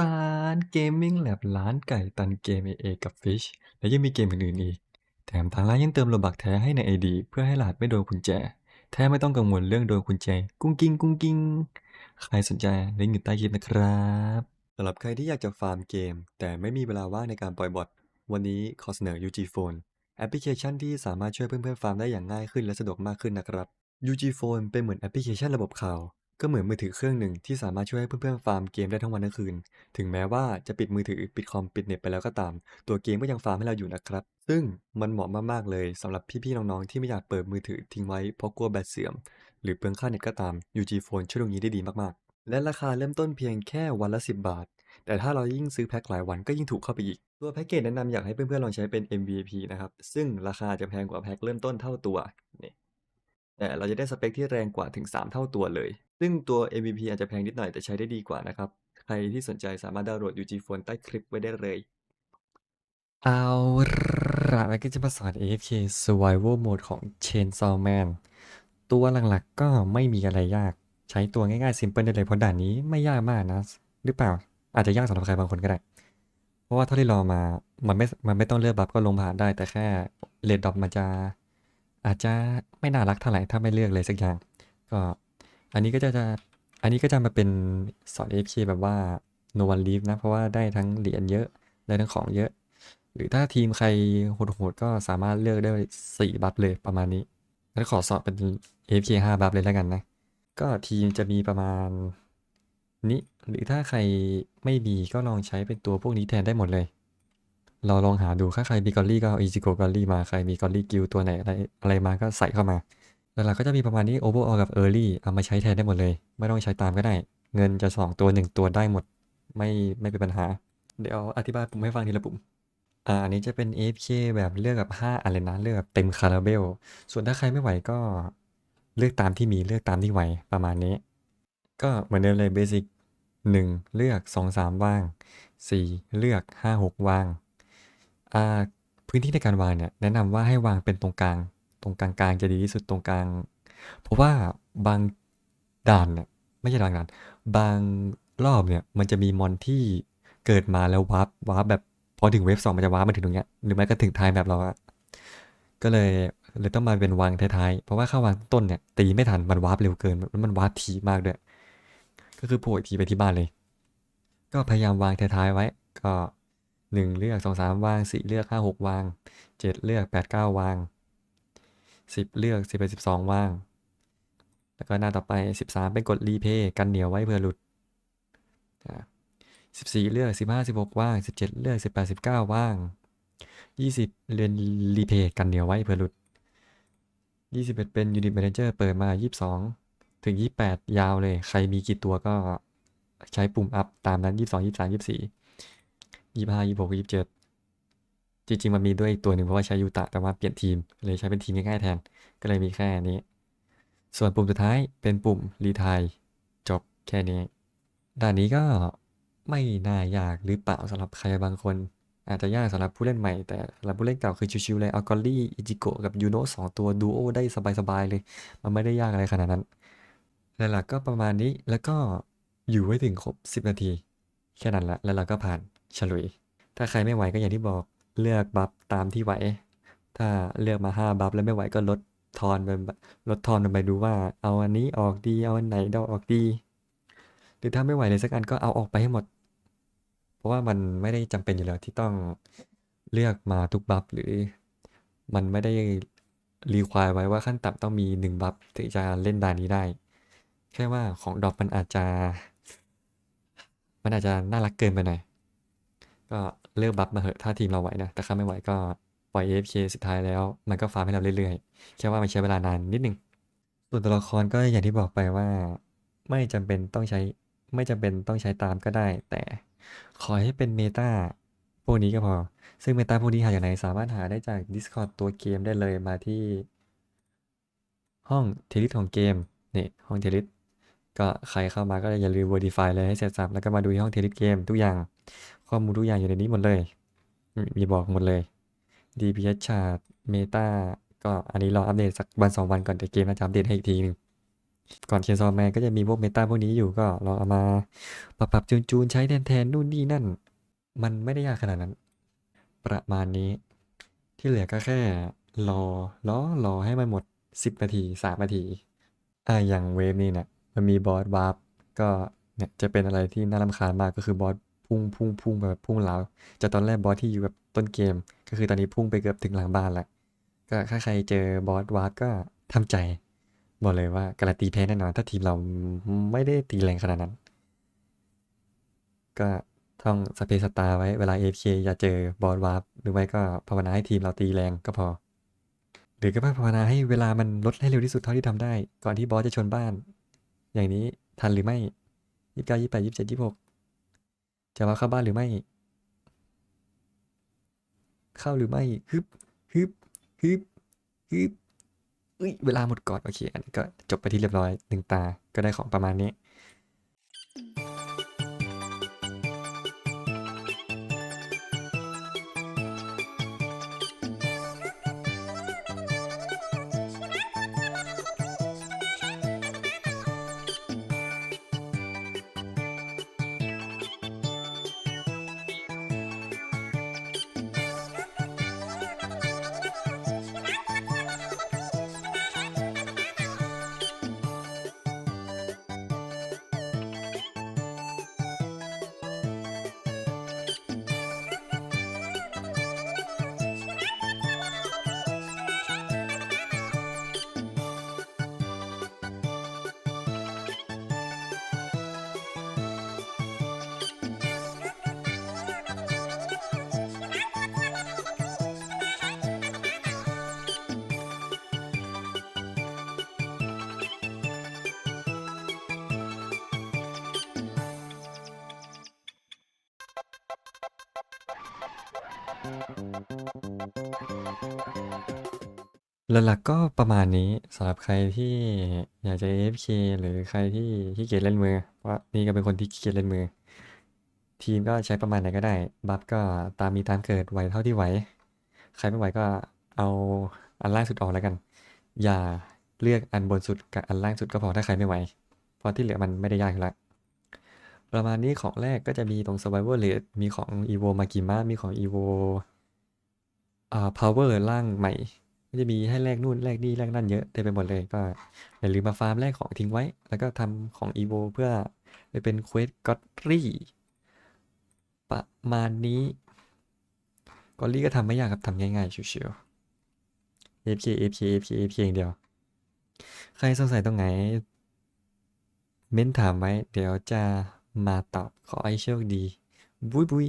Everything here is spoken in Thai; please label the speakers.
Speaker 1: ร้านเกมมิ่งแลบร้านไก่ตันเกมเอเอกับฟิชและยังมีเกมอื่นๆอีก แถมทางร้านยังเติมโลบักแท้ให้ในไอดีเพื่อให้รหัสไม่โดนกุญแจ แท้ไม่ต้องกังวลเรื่องโดนกุญแจ กุ้งกิ้งกุ้งกิ้ง ใครสนใจลิงก์อยู่ใต้คลิปนะครับสำหรับใครที่อยากจะฟาร์มเกม แต่ไม่มีเวลาว่างในการปล่อยบอทวันนี้ขอเสนอ UG Phone แอปพลิเคชันที่สามารถช่วยเพื่อนๆฟาร์มได้อย่างง่ายขึ้นและสะดวกมากขึ้นนะครับ UG Phone เป็นเหมือนแอปพลิเคชันระบบข่าว ก็เหมือนมือถือเครื่องหนึ่งที่สามารถช่วยให้เพื่อนๆฟาร์มเกมได้ทั้งวันทั้งคืน ถึงแม้ว่าจะปิดมือถือปิดคอมปิดเน็ตไปแล้วก็ตาม ตัวเกมก็ยังฟาร์มให้เราอยู่นะครับ ซึ่งมันเหมาะมากๆเลยสำหรับพี่ๆน้องๆที่ไม่อยากเปิดมือถือทิ้งไว้เพราะกลัวแบตเสื่อม หรือเปลืองค่าเน็ตก็ตาม UG Phone ช่วยตรงนี้ได้ดีมากๆ และราคาเริ่มต้นเพียงแค่วันละ 10 บาท แต่ถ้าเรายิ่งซื้อแพ็คหลายวันก็ยิ่งถูกเข้าไปอีก ตัวแพ็กเกจแนะนำอยากให้เพื่อนๆลองใช้เป็น MVP นะครับซึ่งราคาจะแพงกว่าแพ็คเริ่มต้นเท่าตัวนี่แต่เราจะได้สเปคที่แรงกว่าถึง 3 เท่าตัวเลย ซึ่งตัว MVP อาจจะแพงนิดหน่อยแต่ใช้ได้ดีกว่านะครับ ใครที่สนใจสามารถดาวน์โหลด UG Phone ใต้คลิปไว้ได้เลย เอาละแล้วก็จะมาสอน AFK Survival Mode ของ Chainsaw Man ตัวหลักๆก็ไม่มีอะไรยาก ใช้ตัวง่ายๆ simple ได้เลยเพราะด่านนี้ไม่ยากมากนะ หรือเปล่า อาจจะยากสำหรับใครบางคนก็ได้ เพราะว่าเท่าที่รอมา มันไม่ มันไม่ต้องเลือกบัฟก็ลงผ่านได้ แต่แค่เรดดอปมันจะ อาจจะไม่น่ารักเท่าไหร่ถ้าไม่เลือกเลยสักอย่าง ก็ อันนี้ก็จะจะ อันนี้ก็จะมาเป็นสอน AFK แบบว่า no one leave นะ เพราะว่าได้ทั้งเหรียญเยอะ ได้ทั้งของเยอะ หรือถ้าทีมใครโหดๆก็สามารถเลือกได้สี่บัฟเลยประมาณนี้ งั้นขอสอบเป็น AFK ห้าบัฟเลยแล้วกันนะ ก็ทีมจะมีประมาณนี้ หรือถ้าใครไม่มีก็ลองใช้เป็นตัวพวกนี้แทนได้หมดเลย เราลองหาดูถ้าใครมีกอลลี่ก็เอาอีจิโกกอลลี่มา ใครมีกอลลี่กิลตัวไหนอะไรอะไรมาก็ใส่เข้ามา แล้วเราก็จะมีประมาณนี้โอเวอร์ออกับเออร์ลี่เอามาใช้แทนได้หมดเลย ไม่ต้องใช้ตามก็ได้ เงินจะสองตัวหนึ่งตัวได้หมด ไม่ไม่เป็นปัญหา เดี๋ยวอธิบายปุ่มให้ฟังทีละปุ่มอ่าอันนี้จะเป็น AFK แบบเลือกแบบ5อะไรนะเลือกแบบเต็มคาราเบล ส่วนถ้าใครไม่ไหวก็เลือกตามที่มีเลือกตามที่ไหวประมาณนี้ ก็เหมือนเดิมเลยเบสิกหนึ่งเลือกสองสามว่างสี่เลือกห้าหกวางอ่าพื้นที่ในการวางเนี่ยแนะนำว่าให้วางเป็นตรงกลาง รงกลางๆจะดีที่สุดตรงกลาง เพราะว่าบางด่านเนี่ยไม่ใช่บางด่าน บางรอบเนี่ยมันจะมีมอนที่เกิดมาแล้ววาร์ปวาร์ปแบบพอถึงเวฟสองมันจะวาร์ปมาถึงตรงเนี้ยหรือไม่ก็ถึงท้ายแบบเราอะก็เลยเลยต้องมาเป็นวางท้ายๆ เพราะว่าเข้าวางต้นเนี่ยตีไม่ทันมันวาร์ปเร็วเกินแล้วมันวาร์ปทีมากด้วย ก็คือโผล่อีกทีไปที่บ้านเลย ก็พยายามวางท้ายๆไว้ ก็หนึ่งเลือกสองสามวางสี่เลือกห้าหกวางเจ็ดเลือกแปดเก้าวาง 10 เลือก 11 12 ว่าง แล้วก็หน้าต่อไป 13 เป็นกดรีเพย์กันเหนียวไว้เพื่อหลุด 14 เลือก 15 16 ว่าง 17 เลือก 18 19 ว่าง 20 เรียนรีเพย์กันเหนียวไว้เพื่อหลุด 21 เป็นยูนิตแมเนเจอร์เปิดมา 22 ถึง 28 ยาวเลย ใครมีกี่ตัวก็ใช้ปุ่มอัพตามนั้น 22 23 24 25 26 27 จริงๆมันมีด้วยอีกตัวหนึ่งเพราะว่าใช้ยูตะแต่ว่าเปลี่ยนทีมเลยใช้เป็นทีมง่ายๆแทน ก็เลยมีแค่นี้ ส่วนปุ่มสุดท้ายเป็นปุ่มรีทายจบแค่นี้ด่านนี้ก็ไม่น่ายากหรือเปล่าสำหรับใครบางคน อาจจะยากสำหรับผู้เล่นใหม่ แต่สำหรับผู้เล่นเก่าคือชิวๆเลยเอากอลลี่อิจิโกะกับยูโนะสองตัวดูโอได้สบายๆเลย มันไม่ได้ยากอะไรขนาดนั้นหลักๆก็ประมาณนี้แล้วก็อยู่ไว้ถึงครบ 10 นาที แค่นั้นละแล้วเราก็ผ่านฉลุย ถ้าใครไม่ไหวก็อย่างที่บอก เลือกบัฟตามที่ไหว ถ้าเลือกมา 5 บัฟแล้วไม่ไหวก็ลดทอนไปลดทอนลงไปดูว่า เอาอันนี้ออกดี เอาอันไหนดอกออกดี หรือถ้าไม่ไหวเลยสักอันก็เอาออกไปให้หมด เพราะว่ามันไม่ได้จำเป็นอยู่แล้วที่ต้องเลือกมาทุกบัฟหรือมันไม่ได้รีควายไว้ว่าขั้นต่ำต้องมี1บัฟถึงจะเล่นด่านนี้ได้ แค่ว่าของดรอปมันอาจจะ มันอาจจะน่ารักเกินไปหน่อย ก็เลือกบัฟมาเหอะถ้าทีมเราไหวนะ แต่ถ้าไม่ไหวก็ปล่อย AFK สุดท้ายแล้ว มันก็ฟาร์มให้เราเรื่อยๆ แค่ว่ามันใช้เวลานานนิดนึง ส่วนตัวละครก็อย่างที่บอกไปว่า ไม่จำเป็นต้องใช้ไม่จำเป็นต้องใช้ตามก็ได้ แต่ขอให้เป็นเมตาพวกนี้ก็พอ ซึ่งเมตาพวกนี้หาจากไหนสามารถหาได้จาก Discord ตัวเกมได้เลยมาที่ ห้องเทลิสของเกมนี่ห้องเทลิสก็ใครเข้ามาก็อย่าลืม verify เลยให้เสร็จสับแล้วก็มาดูที่ห้องเทลิสเกมทุกอย่าง ข้อมูลทุกอย่างอยู่ในนี้หมดเลย มีบอกหมดเลย DPS chart Meta ก็อันนี้รออัปเดตสักวันสองวันก่อนแต่เกมน่าจะอัปเดตให้อีกทีหนึงก่อนเคนซอแมนก็จะมีพวกเมตาพวกนี้อยู่ก็ลองเอามาปรับปรับจูนจูนๆใช้แทนแทนนู่นนี่นั่น มันไม่ได้ยากขนาดนั้น ประมาณนี้ ที่เหลือก็แค่รอรอรอให้มันหมด 10 นาที 3 นาทีอ่าอย่างเวฟนี่เนี่ยมันมีบอสวาร์ปก็เนี่ยจะเป็นอะไรที่น่ารำคาญมากก็คือบอส พุ่งพุ่งพุ่งแบบพุ่งเหลาจากตอนแรกบอสที่อยู่แบบต้นเกม ก็คือตอนนี้พุ่งไปเกือบถึงหลังบ้านล้วก็ถ้าใครเจอบอสวาร์ปก็ทำใจ บอกเลยว่าการันตีแพ้แน่นอน ถ้าทีมเราไม่ได้ตีแรงขนาดนั้น ก็ต้องสเปซสตาร์ไว้เวลา AFK อย่าเจอบอสวาร์ปหรือไม่ก็ภาวนาให้ทีมเราตีแรงก็พอ หรือก็ภาวนาให้เวลามันลดให้เร็วที่สุดเท่าที่ทำได้ ก่อนที่บอสจะชนบ้าน อย่างนี้ทันหรือไม่ยี่สิบเก้ายี่สิบแปดยี่สิบเจ็ดยี่สิบหก จะมาเข้าบ้านหรือไม่ เข้าหรือไม่ฮึบฮึบฮึบฮึบเอ้ยเวลาหมดก่อนโอเค อันนี้ก็จบไปที่เรียบร้อยหนึ่งตา ก็ได้ของประมาณนี้ หลักๆก็ประมาณนี้สำหรับใครที่อยากจะ AFK หรือใครที่ขี้เกียจเล่นมือ เพราะนี่ก็เป็นคนที่ขี้เกียจเล่นมือ ทีมก็ใช้ประมาณไหนก็ได้ บัฟก็ตามมีตามเกิดไหวเท่าที่ไหว ใครไม่ไหวก็เอาอันล่างสุดออกแล้วกัน อย่าเลือกอันบนสุดกับอันล่างสุดก็พอถ้าใครไม่ไหว เพราะที่เหลือมันไม่ได้ยากอยู่แล้ว ประมาณนี้ของแรกก็จะมีตรง Survival Rate มีของ Evo Magima มีของ Evo อ่า Power ร่างใหม่ ก็จะมีให้แลกนู่นแลกนี่แลกนั่นเยอะเต็มไปหมดเลยก็อย่าลืมมาฟาร์มแลกของทิ้งไว้ แล้วก็ทำของ Evo เพื่อไปเป็นเควสก็อตรี่ประมาณนี้กอตรี่ก็ทำไม่ยากครับทำง่ายๆชิวๆ AFK AFK AFK AFK อย่างเดียว ใครสงสัยตรงไหน เม้นถามไว้ เดี๋ยวจะ มาตอบขอให้โชคดี บุยบุย